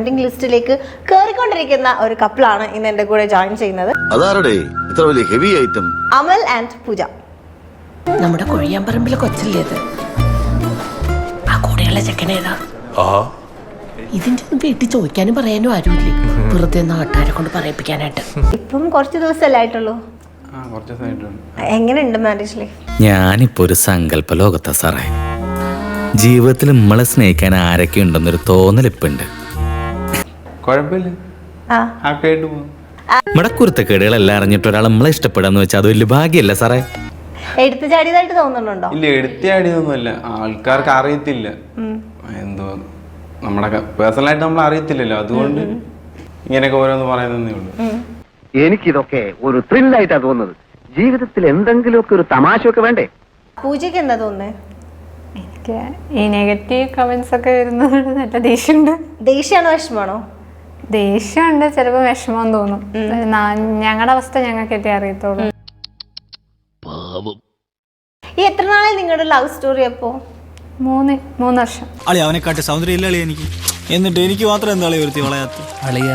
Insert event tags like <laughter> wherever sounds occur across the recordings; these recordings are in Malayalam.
ട്രെൻഡിങ് ലിസ്റ്റിലേക്ക് കയറിക്കൊണ്ടിരിക്കുന്ന ഒരു കപ്പിളാണ് ഇന്ന് എന്റെ കൂടെ ജോയിൻ ചെയ്യുന്നത്. അതാരടേ? ഇത്ര വലിയ heavy item Amal and Pooja. നമ്മുടെ കൊഴിയാമ്പറമ്പിലെ കൊച്ചല്ലേ ഇത്? ആ കൂടെയുള്ള ചെക്കനേതാ ഇതിന്റെ ഒന്നും വീട്ടിൽ ചോദിക്കാനും പറയാനും ആരുമില്ലേ? വെറുതെ നാട്ടുകാരെ കൊണ്ട് പറയിപ്പിക്കാനായിട്ട്. ഇപ്പം കുറച്ച് ദിവസമല്ലേ ആയിട്ടുള്ളൂ? ആ കുറച്ച് ദിവസമായിട്ടുണ്ട് എങ്ങനെയുണ്ട് മാരേജ് ലൈഫ് ഞാനിപ്പോ ഒരു സങ്കല്പ ലോകത്താ സാറേ. ജീവിതത്തിൽ നമ്മളെ സ്നേഹിക്കാൻ ആരൊക്കെ ഉണ്ടെന്നൊരു തോന്നലിപ്പുണ്ട് കുഴപ്പമില്ല. ആ. ഹാപ്പി ആയിട്ട് പോകും നമ്മുടെ കുരുത്തക്കേടുകളെല്ലാം അറിഞ്ഞിട്ട് ഒരാൾ നമ്മളെ ഇഷ്ടപ്പെടാന്ന് വെച്ചാൽ അത് വലിയ ഭാഗ്യല്ല സാറേ. എടുത്തു ചാടിയതായിട്ട് തോന്നുന്നുണ്ടോ? ഇല്ല എടുത്തിയാടിയതൊന്നുമല്ല ആൾക്കാർക്ക് അറിയത്തില്ല. എന്തോ നമ്മുടെ പേഴ്സണലായിട്ട് നമ്മൾ അറിയത്തില്ലല്ലോ. അതുകൊണ്ട് ഇങ്ങനെയൊക്കെ ഓരോന്ന് പറയുന്നേ ഉള്ളൂ. എനിക്കിതൊക്കെ ഒരു ത്രില്ലായിട്ടാ തോന്നുന്നത്. ജീവിതത്തിൽ എന്തെങ്കിലുമൊക്കെ ഒരു തമാശ ഒക്കെ വേണ്ടേ? പൂജയ്ക്ക് എന്താ തോന്നുന്നത് എനിക്ക് ഈ നെഗറ്റീവ് കമന്റ്സ് ഒക്കെ വരുന്നത് നല്ല ദേഷ്യമുണ്ട്. ദേഷ്യമാണോ വിഷമാണോ? ദേഷ്യമുണ്ട് ചിലപ്പോൾ വിഷമം തോന്നും. ഞങ്ങളുടെ അവസ്ഥ ഞങ്ങൾക്കല്ലേ അറിയത്തുള്ളൂ. ഈ എത്ര നാളെ നിങ്ങളുടെ ലവ് സ്റ്റോറി അപ്പോ? മൂന്ന് മൂന്ന് വർഷം. അളി അവനെക്കാട്ട് സൗന്ദര്യം ഇല്ല അളി എനിക്ക്. എന്നിട്ട് എനിക്ക് മാത്രം എന്താ അളി ഒരുത്തി വളയാത്ത അളിയ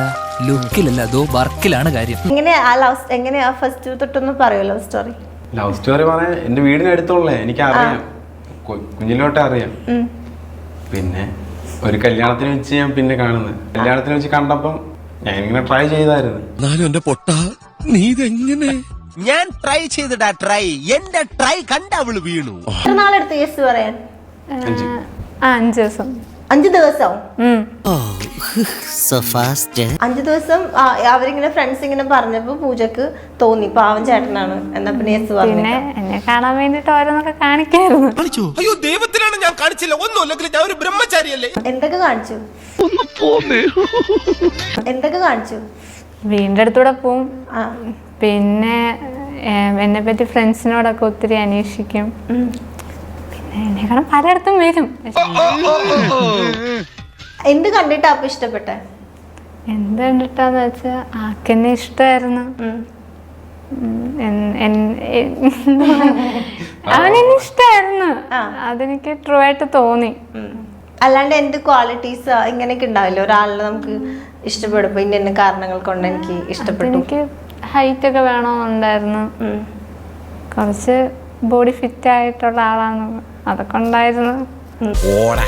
ലുക്കിലല്ല അതോ വർക്കിലാണ് കാര്യം. എങ്ങനെ ആ ലവ് എങ്ങനെയാ ഫസ്റ്റ് തൊട്ടൊന്ന് പറയോ ലവ് സ്റ്റോറി ലവ് സ്റ്റോറി പറയാൻ എന്റെ വീടിന് അടുത്തുള്ളേ എനിക്ക് അറിയാം കുഞ്ഞിലോട്ടെ അറിയാം. പിന്നെ ഒരു കല്യാണത്തിന് വെച്ച് ഞാൻ പിന്നെ കാണുന്നത്. കല്യാണത്തിന് വെച്ച് കണ്ടപ്പം ഞാൻ ഇങ്ങനെ ട്രൈ ചെയ്തായിരുന്നു. എന്നാലും എന്റെ പൊട്ട നീ ഇതെങ്ങനെ? ഞാൻ ട്രൈ ചെയ്തിടാ ട്രൈ എന്റെ ട്രൈ കണ്ട അവൾ വീണു. എത്ര നാളെടുത്ത് പറയാൻ? ആ അഞ്ച് ദിവസം. അഞ്ചു ദിവസം? ഉം. അഞ്ചു ദിവസം അവരിങ്ങനെ ഫ്രണ്ട്സ് ഇങ്ങനെ പറഞ്ഞപ്പോ പൂജക്ക് തോന്നി. പാവം ചേട്ടനാണ്. എന്നാ പിന്നെ യെസ് പറഞ്ഞു പിന്നെ എന്നെ കാണാൻ വേണ്ടിട്ട് ഓരോന്നൊക്കെ കാണിക്കായിരുന്നു. അയ്യോ ദൈവത്തിനാണ് ഞാൻ കാണിച്ചില്ല. ഒന്നുമില്ലെങ്കിൽ ഞാൻ ഒരു ബ്രഹ്മചാരിയല്ലേ? എന്തൊക്കെ കാണിച്ചു? എന്തൊക്കെ കാണിച്ചു? വീടിന്റെ അടുത്തൂടെ പോവും. ആ. പിന്നെ എന്നെ പറ്റി ഫ്രണ്ട്സിനോടൊക്കെ ഒത്തിരി അന്വേഷിക്കും. പിന്നെ എന്നെ കാണാൻ പലയിടത്തും വരും. എന്ത് കണ്ടിട്ടാ അപ്പൊ ഇഷ്ടപ്പെട്ടെ? എന്ത് കണ്ടിട്ടാന്ന് വെച്ചാ ആക്കെന്നെ ഇഷ്ടമായിരുന്നു ഉം. <laughs> അവനെന്നെ ഇഷ്ടമായിരുന്നു അതെനിക്ക് ട്രൂ ആയിട്ട് തോന്നി. അല്ലാണ്ട് എന്ത് ക്വാളിറ്റീസ് ഇങ്ങനെയൊക്കെ ഉണ്ടാവില്ല? ഒരാളിനെ നമുക്ക് ഇഷ്ടപ്പെടുമ്പോ ഇന്ന ഇന്ന കാരണങ്ങൾ കൊണ്ട് എനിക്ക് ഇഷ്ടപ്പെട്ടു. എനിക്ക് ഹൈറ്റ് ഒക്കെ വേണമെന്നുണ്ടായിരുന്നു കുറച്ച് ബോഡി ഫിറ്റ് ആയിട്ടുള്ള ആളാണ്. അതൊക്കെ ഉണ്ടായിരുന്നു. ഓടാ.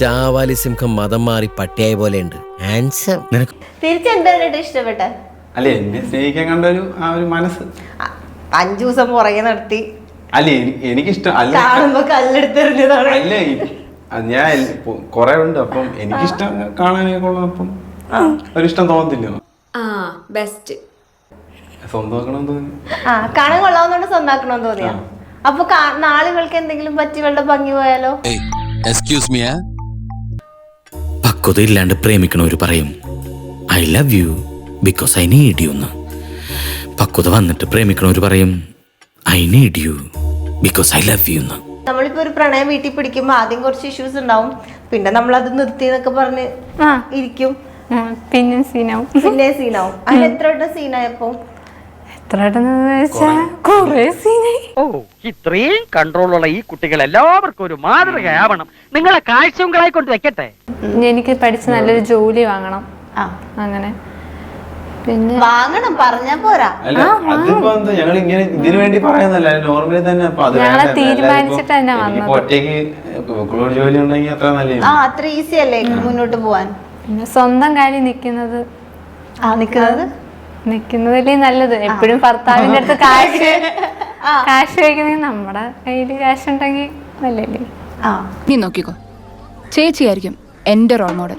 ചാവാലി സിംഹം മതം മാറി പട്ടിയായ പോലെ ഉണ്ട് ഹാൻസം നിനക്ക് ഇഷ്ടപ്പെട്ടെ? അല്ലേ എന്നെ സ്നേഹിക്കാൻ കണ്ട ഒരു ആ ഒരു മനസ്സ്. അ- അഞ്ചു ദിവസം പുറകെ നടത്തി. അല്ലേ എനി- എനിക്കിഷ്ടം അല്ല. കാണുമ്പോ കല്ലെടുത്തെറിഞ്ഞതാണ് അല്ല അത് ഞാൻ എൽ- പൊ- കുറെ ഉണ്ട് അപ്പം എനിക്കിഷ്ടം കാണാനൊക്കെ കൊള്ളാം അപ്പം ഒരിഷ്ടം തോന്നത്തില്ല. ആ ബെസ്റ്റ് സ്വന്തമാക്കണം തോന്നി. ആ കാണാൻ കൊള്ളാവുന്നോണ്ട് സ്വന്താക്കണമെന്ന് തോന്നിയാ. അപ്പൊ കാ- നാളുകൾക്ക് എന്തെങ്കിലും പറ്റി വെള്ളം ഭംഗി പോയാലോ? എക്സ്ക്യൂസ് മീ പക്വത ഇല്ലാണ്ട് പ്രേമിക്കണവര് പറയും I love you because I need you എന്ന്. പക്വത വന്നിട്ട് പ്രേമിക്കണവർ പറയും I need you because I love you എന്ന്. നമ്മളിപ്പോ ഒരു പ്രണയം വീട്ടിൽ പിടിക്കുമ്പോ ആദ്യം കുറച്ച് ഇഷ്യൂസ് ഉണ്ടാവും. പിന്നെ നമ്മൾ അത് നിർത്തി എന്നൊക്കെ പറഞ്ഞ് ഇരിക്കും. പിന്നെ സീനാവും പിന്നെ സീനാവും അതിന് എത്ര വട്ടം സീനായപ്പോ എത്ര വെച്ചാ കൊറേ സീനായി ഓ ഇത്രയും കൺട്രോളുള്ള ഈ കുട്ടികൾ എല്ലാവർക്കും ഒരു മാതൃകയാവണം. നിങ്ങളെ കാഴ്ചകളായി കൊണ്ട് വെക്കട്ടെ. എനിക്ക് പഠിച്ച് നല്ലൊരു ജോലി വാങ്ങണം. ആ. അങ്ങനെ. പിന്നെ വാങ്ങണം പറഞ്ഞാ പോരാ. അല്ല അതിപ്പോ എന്താ ഞങ്ങൾ ഇങ്ങനെ ഇതിനു വേണ്ടി പറയുന്നല്ല നോർമലി തന്നെ അപ്പൊ അത് ഞങ്ങൾ വേണ്ട. തീരുമാനിച്ചിട്ട് തന്നെ വന്നത്. ഒറ്റയ്ക്ക് ജോലി ഉണ്ടെങ്കിൽ അത്ര അത്ര ഈസി അല്ലേ മുന്നോട്ട് പോവാൻ? പിന്നെ സ്വന്തം കാര്യം നിൽക്കുന്നത്. ആ നിക്കുന്നത് നിൽക്കുന്നതല്ലേ നല്ലത്. എപ്പോഴും ഭർത്താവിന്റെ അടുത്ത് കാശ് <laughs> കാശ് വയ്ക്കുന്നത് നമ്മുടെ കയ്യിൽ കാശ് ഉണ്ടെങ്കിൽ നല്ലല്ലേ ആ. നീ നോക്കിക്കോ. ചേച്ചിയായിരിക്കും എന്റെ റോൾ മോഡൽ